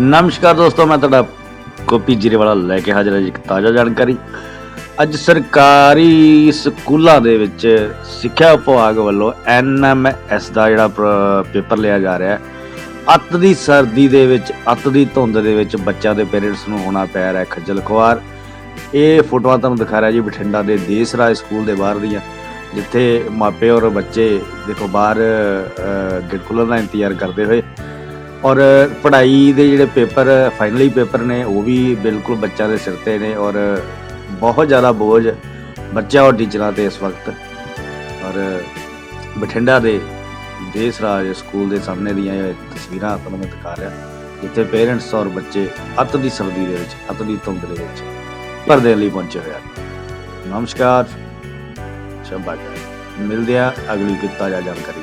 ਨਮਸਕਾਰ ਦੋਸਤੋ ਮੈਂ ਤੁਹਾਡਾ ਕੋਪੀ ਜੀਰੇ ਵਾਲਾ ਲੈ ਕੇ ਹਾਜ਼ਰ ਹਾਂ ਜੀ ਇੱਕ ਤਾਜ਼ਾ ਜਾਣਕਾਰੀ। ਅੱਜ ਸਰਕਾਰੀ ਸਕੂਲਾਂ ਦੇ ਵਿੱਚ ਸਿੱਖਿਆ ਵਿਭਾਗ ਵੱਲੋਂ ਐਨਐਮਐਸ ਦਾ ਜਿਹੜਾ ਪ੍ਰ- ਪੇਪਰ ਲਿਆ ਜਾ ਰਿਹਾ ਹੈ। ਅੱਤ ਦੀ ਸਰਦੀ ਦੇ ਵਿੱਚ ਅੱਤ ਦੀ ਧੁੰਦ ਦੇ ਵਿੱਚ ਬੱਚਿਆਂ ਦੇ ਪੇਰੈਂਟਸ ਨੂੰ ਹੋਣਾ ਪੈ ਰਿਹਾ ਖੱਜਲ ਖੁਆਰ। ਇਹ ਫੋਟੋਆਂ ਤੁਹਾਨੂੰ ਦਿਖਾ ਰਿਹਾ ਜੀ ਬਠਿੰਡਾ ਦੇ ਦੇਸ ਰਾਜ ਸਕੂਲ ਦੇ ਬਾਹਰ ਦੀਆਂ ਜਿੱਥੇ ਮਾਪੇ ਔਰ ਬੱਚੇ ਦੇਖੋ ਬਾਹਰ ਅ, ਦਾ ਇੰਤਜ਼ਾਰ ਕਰਦੇ ਹੋਏ ਔਰ ਪੜ੍ਹਾਈ ਦੇ ਜਿਹੜੇ ਪੇਪਰ ਫਾਈਨਲੀ ਪੇਪਰ ਨੇ, ਉਹ ਵੀ ਬਿਲਕੁਲ ਬੱਚਿਆਂ ਦੇ ਸਿਰ ਤੇ ਨੇ ਔਰ ਬਹੁਤ ਜ਼ਿਆਦਾ ਬੋਝ ਬੱਚਿਆਂ ਔਰ ਟੀਚਰਾਂ ਤੇ ਇਸ ਵਕਤ। ਔਰ ਬਠਿੰਡਾ ਦੇ ਦੇਸ ਰਾਜ ਸਕੂਲ ਦੇ ਸਾਹਮਣੇ ਦੀਆਂ ਇਹ ਤਸਵੀਰਾਂ ਤੁਹਾਨੂੰ ਮੈਂ ਦਿਖਾ ਰਿਹਾ, ਜਿੱਥੇ ਪੇਰੈਂਟਸ ਔਰ ਬੱਚੇ ਅੱਤ ਦੀ ਸਰਦੀ ਦੇ ਵਿੱਚ, ਅੱਤ ਦੀ ਧੁੰਦ ਦੇ ਵਿੱਚ ਪੜ੍ਹਦੇ ਲਈ ਪਹੁੰਚੇ ਹੋਏ ਹਨ ਨਮਸਕਾਰ ਸ਼ਬਾਸ਼ ਮਿਲਦੇ ਆ ਅਗਲੀ ਕੀ ਜਾਣਕਾਰੀ